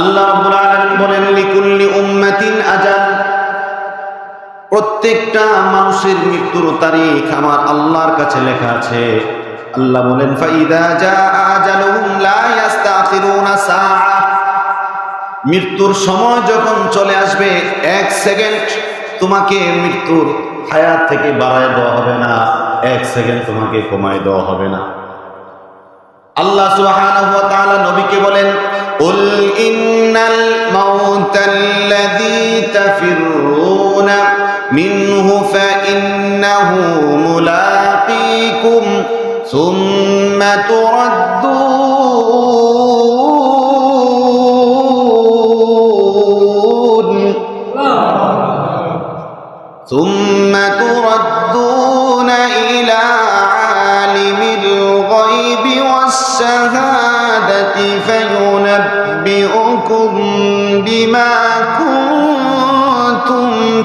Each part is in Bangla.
আল্লাহ রাব্বুল আলামিন বলেন, লিকুল্লি উম্মাতিন আজাল। প্রত্যেকটা মানুষের মৃত্যুর তারিখ আমার আল্লাহর কাছে লেখা আছে। আল্লাহ বলেন, ফাইদা জা আজালুহুম লা ইস্তাখিরুনা সাআ। মৃত্যুর সময় যখন চলে আসবে, এক সেকেন্ড তোমাকে মৃত্যুর হায়াত থেকে বাড়ায় দেওয়া হবে না, এক সেকেন্ড তোমাকে কমায় দেওয়া হবে না। আল্লাহ সুবহানাহু ওয়া তাআলা নবীকে বলেন قل إن الموت الذي تفرون منه فإنه ملاقيكم ثم تردون ثم تردون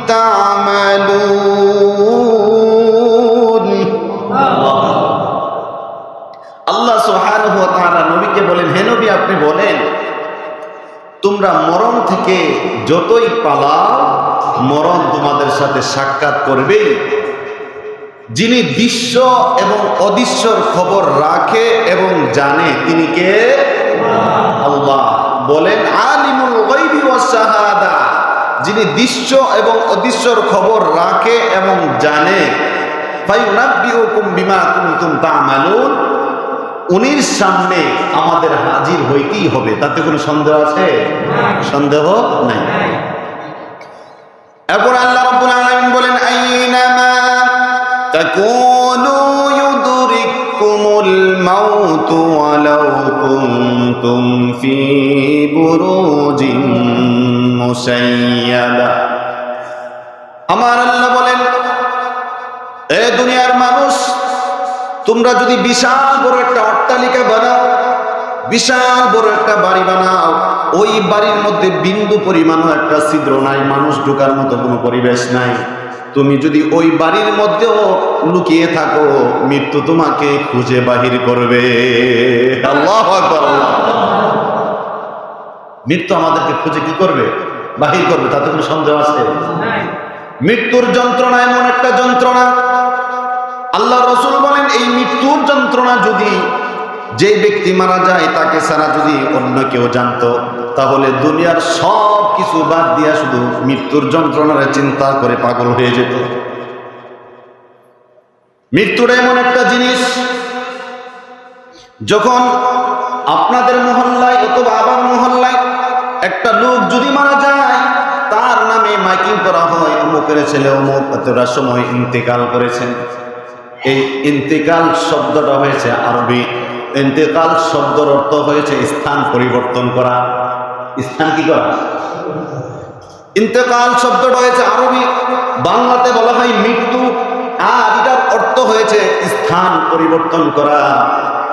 تعملون আল্লাহ সুবহানাহু ওয়া তাআলা নবীকে বলেন হে নবী আপনি বলেন তোমরা মরণ থেকে যতই পালাও মরণ তোমাদের সাথে সাক্ষাৎ করবে যিনি দৃশ্য এবং অদৃশ্যর খবর রাখে এবং জানে তিনি কে আল্লাহ বলেন আলিমুল গায়বি ওয়াস শাহাদা যিনি দৃশ্য এবং অদৃশ্যর খবর রাখে এবং জানে। উনির সামনে আমাদের হাজির হইতেই হবে। তাতে কোনো সন্দেহ আছে? সন্দেহ নাই। এরপর আল্লাহ রব্বুল আলামিন বলেন, আইনামা তাকুনু মাউত ওয়ালাউ কুনতুম ফি বুরুজিন মুসাইয়াদা আমার আল্লাহ বলেন, এ দুনিয়ার মানুষ, তোমরা যদি বিশাল বড় একটা অট্টালিকা বানাও, বিশাল বড় একটা বাড়ি বানাও, ওই বাড়ির মধ্যে বিন্দু পরিমাণও একটা ছিদ্র নাই, মানুষ ঢোকার মতো কোনো পরিবেশ নাই। তুমি যদি ওই বাড়ির মধ্যেও লুকিয়ে থাকো, মৃত্যু তোমাকে খুঁজে বাহির করবে। আল্লাহু। মৃত্যু আমাদেরকে খুঁজে কি করবে? বাহির করবে, তাতে কোনো সন্দেহ আছে? মৃত্যুর যন্ত্রণা এমন একটা যন্ত্রণা। আল্লাহ রসুল বলেন, এই মৃত্যুর যন্ত্রণা যদি যে ব্যক্তি মারা যায়, তাকে ছাড়া যদি অন্য কেউ জানতো, তাহলে দুনিয়ার সব কিছু বাদ দিয়া শুধু মৃত্যুর যন্ত্রণার চিন্তা করে পাগল হয়ে যেত। মৃত্যুটা এমন একটা জিনিস, যখন আপনাদের মহল্লায় অথবা আবার মহল্লায় একটা লোক যদি মারা যায়, তার নামে মাইকিং করা হয়, অমুকের ছেলে অমুক, এতটা সময় ইন্তেকাল করেছেন। এই ইন্তেকাল শব্দটা হয়েছে আরবি। ইন্তেকাল শব্দর অর্থ হয়েছে স্থান পরিবর্তন করা। স্থান কি করা? ইন্তেকাল শব্দটা হয়েছে আরবি। বাংলাতে বলা হয় মৃত্যু। আর এটার অর্থ হয়েছে স্থান পরিবর্তন করা।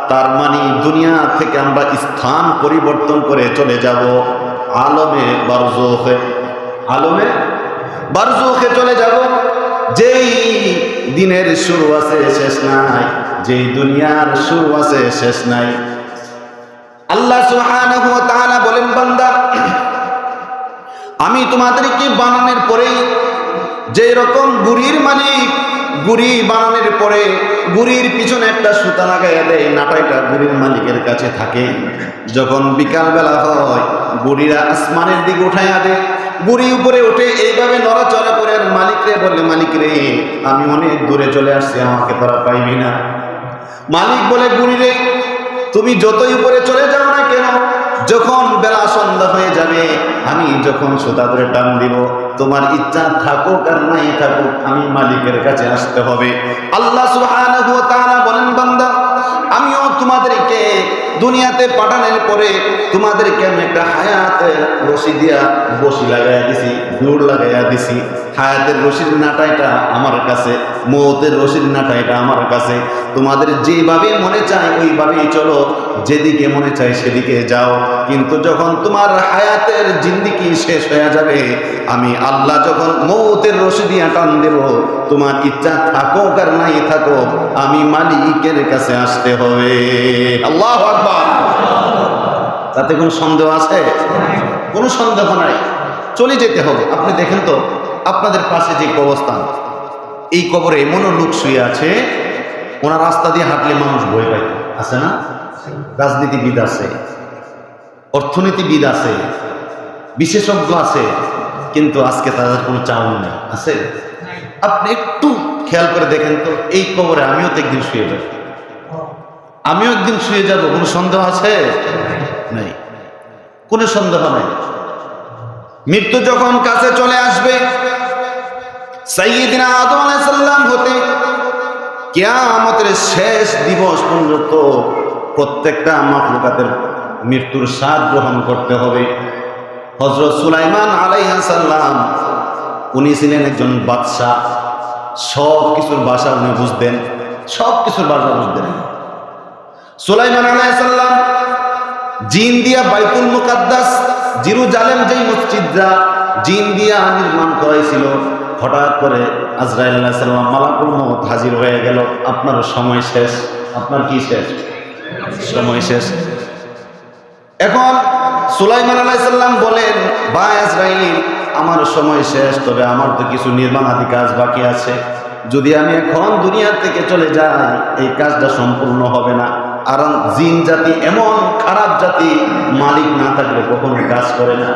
তার মানে দুনিয়া থেকে আমরা স্থান পরিবর্তন করে চলে যাব। আলমে বারজোখে আলমে বারজোখে চলে যাব। যেই দিনের শুরু আছে, শেষ নাই। যেই দুনিয়ার শুরু আছে, শেষ নাই। আল্লাহ সুবহানাহু ওয়া তাআলা বলেন, বান্দা, আমি তোমাদেরকে বানানোর পরেই যে রকম গুড়ির মালিক গুড়ি বানানোর পরে গুড়ির পিছনে একটা সুতা লাগাইয়া দেয়, নাটাইটা গুড়ির মালিকের কাছে থাকে। যখন বিকালবেলা হয়, গুড়িরা আসমানের দিকে উঠাইয়া দেয়। গুড়ি উপরে উঠে এইভাবে নড়াচড়া করে আর মালিকরে বললে মালিক রে, আমি অনেক দূরে চলে আসছি, আমাকে তারা পাইবি না। মালিক বলে, গুড়ি রে, তুমি যতই উপরে চলে যাও না কেন যখন বেলা সন্ধ্যা হয়ে যাবে, আমি যখন সুতা ধরে টান দিব, তোমার ইচ্ছা থাকুক আর নাই থাকুক, আমি মালিকের কাছে আসতে হবে। আল্লাহ দুনিয়াতে পাঠানোর পরে তোমাদেরকে আমি একটা হায়াতের রশি দিয়া বসি লাগাইয়া দিছি, দৌড় লাগাইয়া দিছি। হায়াতের রশির নাটাইটা আমার কাছে, মৌতের রশির নাটাইটা আমার কাছে। তোমাদের যেভাবে মনে চায় ওইভাবেই চলো, যেদিকে মনে চায় সেদিকে যাও। কিন্তু যখন তোমার হায়াতের জিন্দিগি শেষ হয়ে যাবে, আমি আল্লাহ যখন মৌতের রশি দিয়া টান দেব, তোমার ইচ্ছা থাকুক আর নাই থাকুক, আমি মালিকের কাছে আসতে হবে। আল্লাহ আকবার। তাতে কোনো সন্দেহ আছে? কোনো সন্দেহ নাই। চলে যেতে হবে। আপনি দেখেন তো, আপনাদের পাশে যে কবরস্থান, এই কবরে এমনও লোক শুয়ে আছে, ওনার রাস্তা দিয়ে হাঁটলে মানুষ ভয় পায়। আছে না? রাজনীতিবিদ আছে, অর্থনীতিবিদ আছে, বিশেষজ্ঞ আছে, কিন্তু আজকে তাদের কোনো চাউন নেই। আছে? আপনি একটু খেয়াল করে দেখেন তো, এই কবরে আমিও তো একদিন শুয়ে যাব আমিও একদিন শুয়ে যাব, কোনো সন্দেহ আছে? নেই। কোনো সন্দেহ নেই। মৃত্যু যখন কাছে চলে আসবে, সাইয়্যিদিনা আদম আলাইহিস সালাম হতে কিয়ামতের শেষ দিবস পর্যন্ত প্রত্যেকটা মাখলুকাতের মৃত্যুর স্বাদ গ্রহণ করতে হবে। হজরত সুলাইমান আলাইহাসাল্লাম উনি ছিলেন একজন বাদশাহ। সব কিছুর বাসা উনি বুঝতেন সব কিছুর বাসা বুঝতেন। সুলাইমান আলাইসাল্লাম জিন দিয়া বাইতুল মুকাদ্দাস, জিরুজালেম যেই মসজিদরা জিন দিয়া নির্মাণ করাইছিল। হঠাৎ করে আজরাইল আলাইহিস সালাম মালাকুল মউত হাজির হয়ে গেল। আপনার সময় শেষ। আপনার কি শেষ? সময় শেষ। এখন সুলাইমান আলাইসাল্লাম বলেন বা ইসরাইল আমার সময় শেষ, তবে আমার তো কিছু নির্মাণাদি কাজ বাকি আছে। যদি আমি এখন দুনিয়ার থেকে চলে যাই, এই কাজটা সম্পূর্ণ হবে না। আর জিন জাতি এমন, খারাপ জাতি, মালিক না থাকলে কখনো কাজ করে না।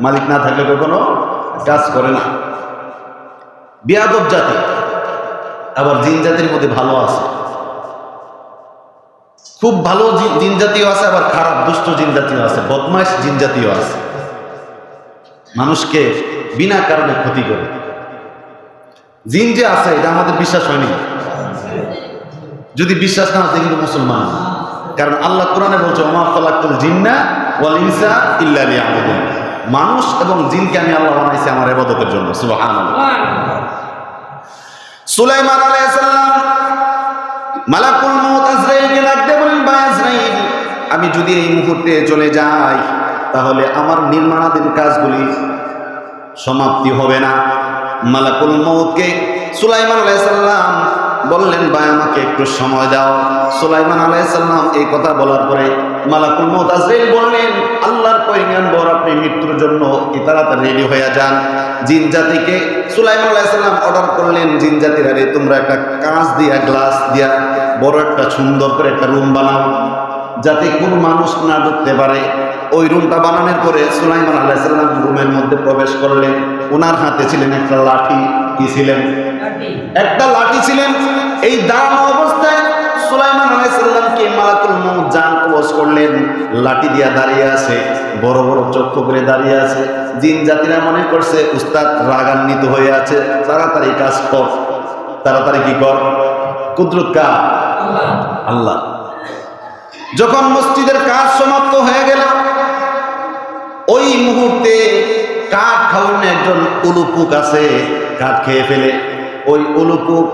মালিক না থাকলে কখনো কাজ করে না। বিয়াদব জাতি, আবার জিন জাতির মধ্যে ভালো আছে। খুব ভালো জিন জাতীয় আছে, আবার খারাপ, দুষ্ট জিন জাতীয় আছে, বদমাইশ জিন জাতীয় আছে। মানুষকে বিনা কারণে ক্ষতি করে। জিন যে আছে, এটা আমাদের বিশ্বাস হয়নি। যদি বিশ্বাস না হতে কিন্তু মুসলমান। কারণ আল্লাহ কোরআনে বলছে ওমা জিন্না ওয়াল ইনসা ইল্লা লিয়াবুদুন। মানুষ এবং জিনকে আমি আল্লাহ বানাইছি আমার ইবাদতের জন্য। সুবহানাল্লাহ। সুলাইমান আলাইহিস সালাম মালাকুল মউত আজরাইলকে ডাকতে বলেন বা আজরাইল আমি যদি এই মুহূর্তে চলে যাই তাহলে আমার নির্মাণাধীন কাজগুলি সমাপ্তি হবে না। মালাকুল মউতকে সুলাইমান আলাইসাল্লাম বললেন, ভাই, আমাকে একটু সময় দাও। সুলাইমান আলাইসাল্লাম এই কথা বলার পরে মালাকুল মউত আজরাইল বললেন, আল্লাহর পয়গাম্বর, আপনি মৃত্যুর জন্য তাড়াতাড়ি রেডি হয়ে যান? জিন জাতিকে সুলাইমান আলাইসাল্লাম অর্ডার করলেন, জিন জাতিরা রে তোমরা একটা কাঁচ দিয়া, গ্লাস দিয়া বড় একটা সুন্দর করে একটা রুম বানাও, যাতে কোন মানুষ না ঢুকতে পারে। ওই রুমটা বানানোর পরে সুলাইমান আলাইসাল্লাম রুমের মধ্যে প্রবেশ করলেন। ওনার হাতে ছিলেন একটা লাঠি। কি ছিলেন? একটা লাঠি ছিলেন। এই দাঁড়ানো অবস্থায় সুলাইমান আলাইসাল্লামকে মালাকুল মৌত জান কবজ করলেন। লাঠি দিয়া দাঁড়িয়ে আছে বড় বড় চক্ষু করে দাঁড়িয়ে আছে। জিন জাতিরা মনে করছে উস্তাদ রাগান্বিত হয়ে আছে। তাড়াতাড়ি কাজ কর। তাড়াতাড়ি কি কর? কুদরত কা আল্লাহ। যখন মসজিদের কাজ সমাপ্ত উলুপুক আছে কাঠ খেয়ে ফেলে। ওই উলুপুক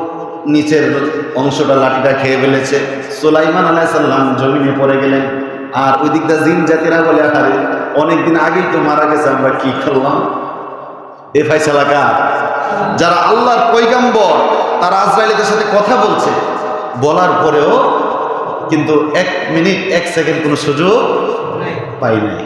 নিচের অংশটা লাঠিটা খেয়ে ফেলেছে। সুলাইমান আলাইসাল্লাম জমিনে পড়ে গেলেন। আর ওই দিকটা জিন জাতিরা বলে আরে অনেকদিন আগেই তো মারা গেছে, আমরা কি করলাম এ ফাইসালা কার? যারা আল্লাহর পৈগাম্বর তারা আজরাইলের সাথে কথা বলছে। বলার পরেও কিন্তু এক মিনিট, এক সেকেন্ড কোনো সুযোগ পাই নাই।